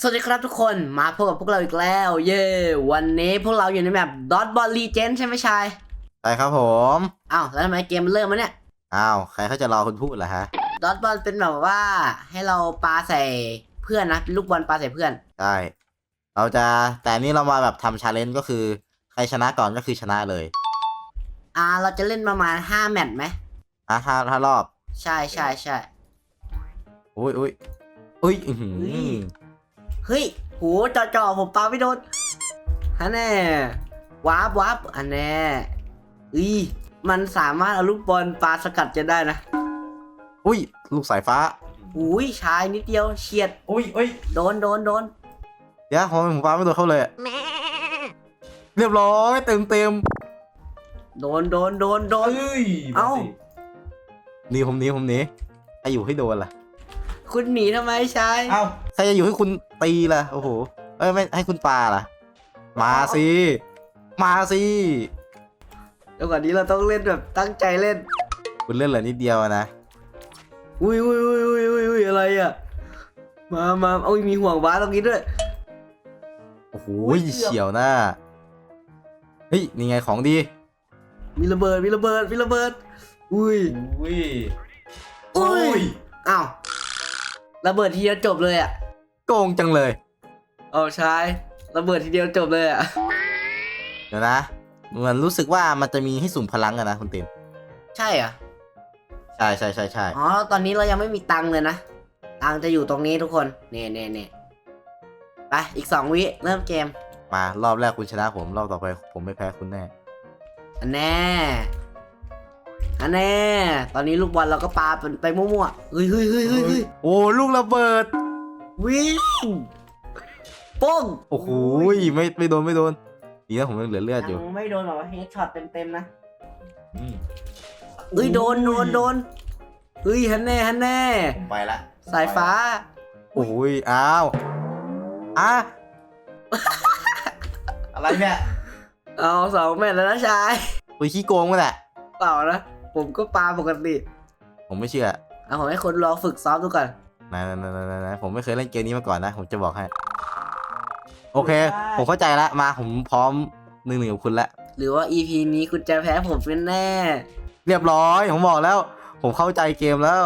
สวัสดีครับทุกคนมาพบกับพวกเราอีกแล้ว เย้ วันนี้พวกเราอยู่ในแบบ Dot Ball Legend ใช่ไหมชายใช่ครับผมอ้าวแล้วทำไมเกมมันเริ่มมาเนี่ยอ้าวใครเขาจะรอคุณพูดล่ะฮะ Dot Ball เป็นแบบว่าให้เราปาใส่เพื่อนนะเป็นลูกบอลปาใส่เพื่อนใช่เราจะแต่อันนี้เรามาแบบทำชาเลนจ์ก็คือใครชนะก่อนก็คือชนะเลย อ่าเราจะเล่นประมาณ5แมตช์ไหมอะถ้าถ้ารอบ ใช่ใช่ใช่อุ้ยอุ้ยอุ้ยอื้อหือ เฮ้ยโหจ่อจ่อๆผมปาไม่โดนฮันแน่วาร์ปวาร์ปอันแน่อีมันสามารถเอาลูกบอลปาสกัดจะได้นะอุ้ย ลูกสายฟ้า อุ้ยชายนิดเดียวเฉียด อุ้ยอุ้ยโดนโดนโดนเดี๋ยวผมผมฟ้าไม่โดนเข้าเลยอะเรียบร้อยเต็มเต็มโดนโดนโดนโดน เอ้ยเอ้า หนีผมหนีผมหนีใครอยู่ให้โดนล่ะ คุณหนีทำไมชาย เอ้าใครจะอยู่ให้คุณตีล่ะโอ้โหเอ้ยไม่ให้คุณปาล่ะ มาสิมาสิแล้วก่อนนี้เราต้องเล่นแบบตั้งใจเล่น คุณเล่นเหลือนิดเดียวอะนะอุ้ยอุ้ยอุ้ยอุ้ยอุ้ยอุ้ยอะไรอะ มามาเอามีห่วงว้าตรงนี้ด้วย โอ้โหอุ๊ยเกือบเฉียวหน้าเฮ้ยนี่ไงของดี มีระเบิดมีระเบิดมีระเบิด อุ้ยอุ้ยอุ้ยอ้าวระเบิดทีเดียวจบเลยอะ โกงจังเลย เอาชายระเบิดทีเดียวจบเลยอะ เดี๋ยวนะ เหมือนรู้สึกว่ามันจะมีให้สุ่มพลังอะนะคุณติมใช่เหรอะ ใช่ใช่ใช่ใช่อ๋อ ตอนนี้เรายังไม่มีตังค์เลยนะ ตังค์จะอยู่ตรงนี้ทุกคน เน่เน่เน่ไป อีกสองวิ เริ่มเกม มารอบแรกคุณชนะผมรอบต่อไปผมไม่แพ้คุณแน่ อันแน่ อันแน่ ตอนนี้ลูกบอลเราก็ปาไปไปมั่วๆ เฮ้ยเฮ้ยเฮ้ยเฮ้ยเฮ้ยโอ้ลูกระเบิด วิ่งโป้งโอ้โหไม่ไม่โดนไม่โดนดีนะผมยังเหลือเลือดอยู่ยังไม่โดนหรอกเฮดช็อตเต็มๆนะอืมเฮ้ยโดนโดนโดนเฮ้ยฮันแน่ฮันแน่ ผมไปละสายฟ้า โอ้ยอ้าวอะอะไรเนี่ยเอาสองแมตช์แล้วนะชายคุยขี้โกงมั้งแหละเปล่านะ ผมก็ปาปกติ ผมไม่เชื่อ เอาผมให้คนลองฝึกซ้อมดูก่อน นะนะนะนะนะผมไม่เคยเล่นเกมนี้มาก่อนนะ ผมจะบอกให้ โอเค ผมเข้าใจละ มาผมพร้อมหนึ่งหนึ่งกับคุณละ หรือว่า EP นี้คุณจะแพ้ผมเป็นแน่ เรียบร้อย ผมบอกแล้ว ผมเข้าใจเกมแล้ว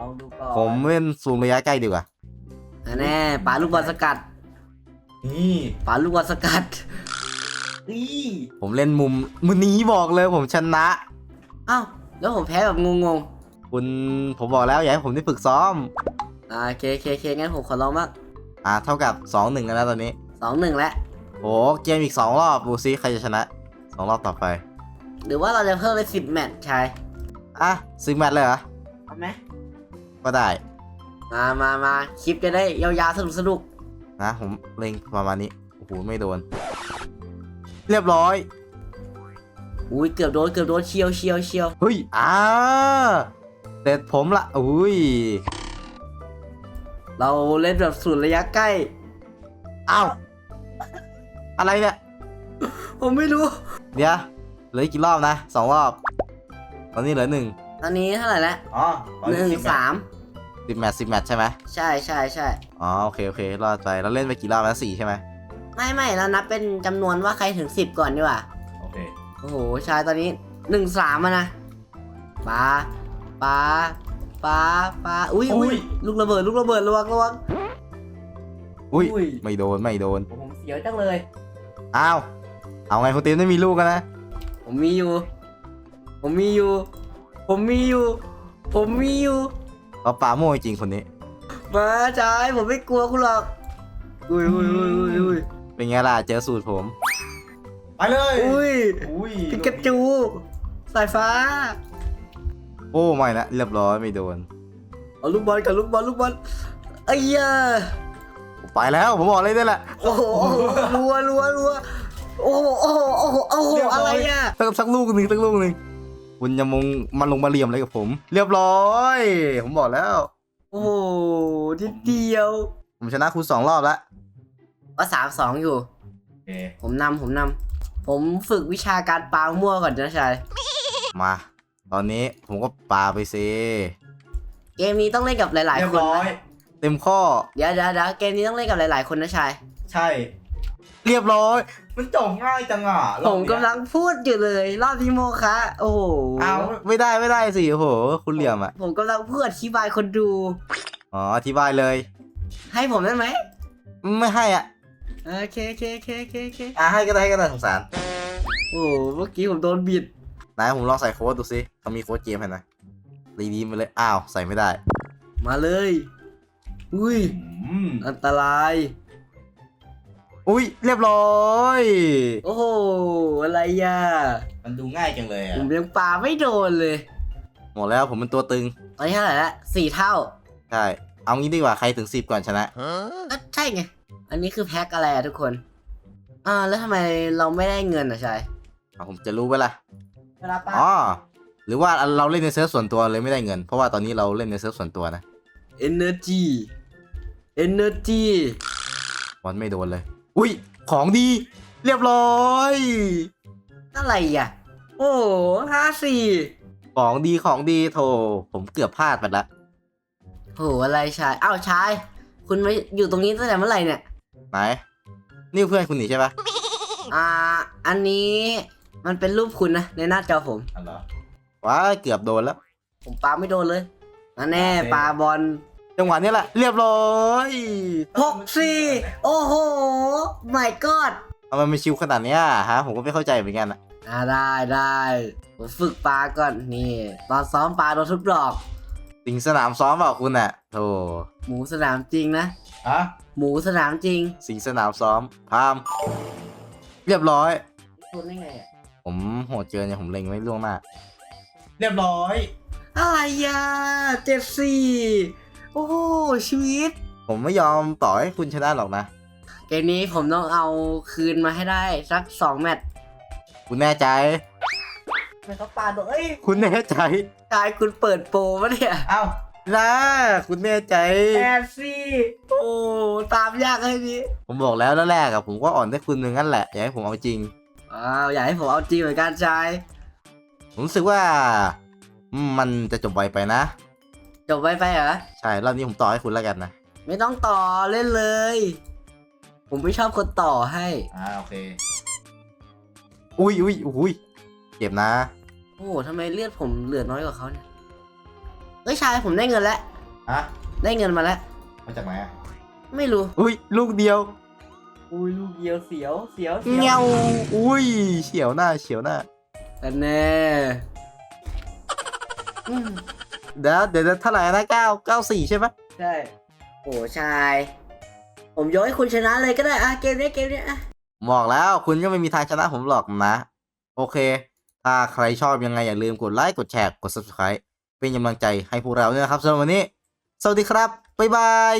ลองดูก่อนผมเล่นซูมระยะใกล้ดีกว่าอันแน่ปาลูกบอลสกัดนี่ปาลูกบอลสกัดอีผมเล่นมุมมุมนี้บอกเลยผมชนะ อ้าวแล้วผมแพ้แบบงง คุณผมบอกแล้วอย่าให้ผมได้ฝึกซ้อมๆอ่าโอเคโอเคโอเคงั้นผมขอลองบ้างอ่าเท่ากับ2อหนึ่งแล้วนะตอนนี้สองหนึ่งแล้วโอ้เกมอีก 2 รอบดูซิใครจะชนะ 2 รอบต่อไป หรือว่าเราจะเพิ่มเป็นสิบแมตช์ชายอะซิงแมตช์เลยเหรอ เอาไหมก็ได้มามามาคลิปจะได้ยาวๆสนุกสนุกนะผมเล็งประมาณนี้โอ้โหไม่โดน เรียบร้อยๆอุ้ยเกือบโดนเกือบโดนเชียวเชียวเชียวเฮ้ยอ่า เสร็จผมละอุ้ย เราเล่นแบบสุดระยะใกล้ อ้าว อะไรเนี่ย ผมไม่รู้ เดี๋ยวเหลืออีกกี่รอบนะสองรอบ ตอนนี้เหลือหนึ่งตอนนี้เท่าไหร่แล้วอ๋อหนึ่งสามสิบแมตช์สิบแมตช์ใช่ไหมใช่ใช่ใช่อ๋อโอเคโอเครอดไปเราเล่นไปกี่รอบแล้วสี่ใช่ไหมไม่ไม่เรานับเป็นจำนวนว่าใครถึงสิบก่อนดีกว่า โอเค โอ้โหชายตอนนี้หนึ่งสามอะนะปา ปาปาปาอุ้ยอุ้ยลูกระเบิดลูกระเบิดระวังระวังอุ้ยอุ้ยไม่โดนไม่โดน ผมเสียวจังเลยอ้าวเอาไงคุณตีมไม่มีลูกกันนะ ผมมีอยู่ ผมมีอยู่ ผมมีอยู่ ผมมีอยู่เขาปาโม่จริงคนนี้ มาชายผมไม่กลัวคุณหรอกอุ้ยอุ้ยอุ้ยอุ้ยอุ้ยเป็นไงล่ะเจอสูตรผม ไปเลย อุ้ยอุ้ยปิกาจูสายฟ้า โอ้ไม่นะเรียบร้อยไม่โดนเอาลูกบอลกับลูกบอลลูกบอลไอ้ยาไปแล้วผมบอกเลยนี่แหละโอ้โหรัวรัวรัวโอ้โหโอ้โหโอ้โหโอ้โหอะไรอะสักสักลูกหนึ่งสักลูกหนึ่งคุณจะมงมาลงมาเหลี่ยมอะไรกับผม เรียบร้อย ผมบอกแล้ว โอ้โหนิดเดียว ผมชนะคุณสองรอบแล้วว่าสามสองอยู่ผมนำผมนำผมฝึกวิชาการปามั่วก่อนนะชายมา ตอนนี้ผมก็ปาไปซิเกมนี้ต้องเล่นกับหลายๆคนนะเเต็มข้อ เดี๋ยวเดี๋ยวเดี๋ยวเกมนี้ต้องเล่นกับหลาย ๆ คนนะชาย ใช่ เรียบร้อย มันจบง่ายจังอะรผอบมเนี้ยกำลังพูดอยู่เลย รอบที่โมคะโอ้โห เอา ไม่ได้ไม่ได้สิโอ้โห คุณเหลี่ยมอะ ผมกำลังพูดอธิบายคนดู อ๋ออธิบายเลย ให้ผมได้ไหมไม่ให้อะโอเคโอเคโอเคโอเคโอเคอะให้ก็ได้ให้ก็ได้สงสาร โอ้โหเมื่อกี้ผมโดนบิด ไหนผมลองใส่โค้ดดูสิเขามีโค้ดเกมให้นะรีดีมาเลย อ้าว ใส่ไม่ได้ มาเลย อุ้ย อันตราย อุ้ย เรียบร้อย โอ้โห อะไรอะ มันดูง่ายจังเลยผมยังปาไม่โดนเลย หมดแล้วผมเป็นตัวตึง ตอนนี้เท่าไหร่ละสี่เท่า ใช่ เอางี้ดีกว่า ใครถึงสิบก่อนชนะก็ใช่ไง อันนี้คือแพ็คอะไรอะทุกคน อ่า แล้วทำไมเราไม่ได้เงินอะชายเอาผมจะรู้ไปละ เวลาปาอ๋อหรือว่าเราเล่นในเซิร์ฟส่วนตัวเลยไม่ได้เงิน เพราะว่าตอนนี้เราเล่นในเซิร์ฟส่วนตัวนะ energy energy บอลไม่โดนเลย อุ้ยของดี เรียบร้อย อะไรอะ โอ้ห้าสี่ของดีของดีโถผมเกือบพลาดไปละโหอะไรชายอ้าวชาย คุณมาอยู่ตรงนี้ตั้งแต่เมื่อไหร่เนี่ย ไหน นี่เพื่อนคุณหนีใช่ปะอ่า อันนี้ มันเป็นรูปคุณนะในหน้าจอผมอ๋อเหรอ ว้าเกือบโดนแล้ว ผมปาไม่โดนเลยนั่นแน่โอเค ปาบอลจังหวะนี้แหละเรียบร้อยหกสี่โอ้โห my god ทำไมมันชิวขนาดเนี้ยฮะ ผมก็ไม่เข้าใจเหมือนกันอะอ่าได้ได้ผมฝึกปลาก่อนนี่ตอนซ้อมปลาโดนทุกดอก สิงสนามซ้อมเปล่าคุณอะโธ่หมูสนามจริงนะ ฮะหมูสนามจริงสิงสนามซ้อมพาม เรียบร้อย คุณได้ไงอะ ผมโหดเกินเนี่ยผมเล็งไม่ล่วงหน้าเรียบร้อยอะไรอะเจ็ดสี่โอ้โหชีวิต ผมไม่ยอมต่อให้คุณชนะหรอกนะ เกมนี้ผมต้องเอาคืนมาให้ได้สักสองแมตช์คุณแน่ใจไม่เขาปาโดนเอ้ยคุณแน่ใจชายคุณเปิดโปรปะเนี่ย เอ้านะคุณแน่ใจแปดสี่โอ้ตามยากเลยนี่ผมบอกแล้วแล้วแรกอะผมก็อ่อนได้คุณนึงนั่นแหละ อยากให้ผมเอาจริง อ้าวอยากให้ผมเอาจริงเหมือนกันชายผมรู้สึกว่าอืมมันจะจบไวไปนะ จบไวไปเหรอ ใช่ รอบนี้ผมต่อให้คุณแล้วกันนะ ไม่ต้องต่อเล่นเลย ผมไม่ชอบคนต่อให้ อ่าโอเค อุ้ยอุ้ยอุ้ยเจ็บนะ โอ้โหทำไมเลือดผมเหลือน้อยกว่าเขาเนี่ยเฮ้ยชายผมได้เงินแล้ว ฮะ ได้เงินมาแล้ว มาจากไหนอะไม่รู้ อุ้ยลูกเดียว อุ้ยลูกเดียวเสียวเสียวเงี้ยวอุ้ยเฉียวหน้าเฉียวหน้าแต่แน่อืมเดี๋ยวเดี๋ยวเดี๋ยวเท่าไหร่นะเก้าเก้าสี่ใช่ไหมใช่โอ้ชาย ผมยกให้คุณชนะเลยก็ได้อะเกมนี้เกมนี้อะบอกแล้วคุณก็ไม่มีทางชนะผมหรอกนะ โอเค ถ้าใครชอบยังไงอย่าลืมกดไลค์กดแชร์กด subscribe เป็นกำลังใจให้พวกเราด้วยนะครับสำหรับวันนี้ สวัสดีครับ บ๊ายบาย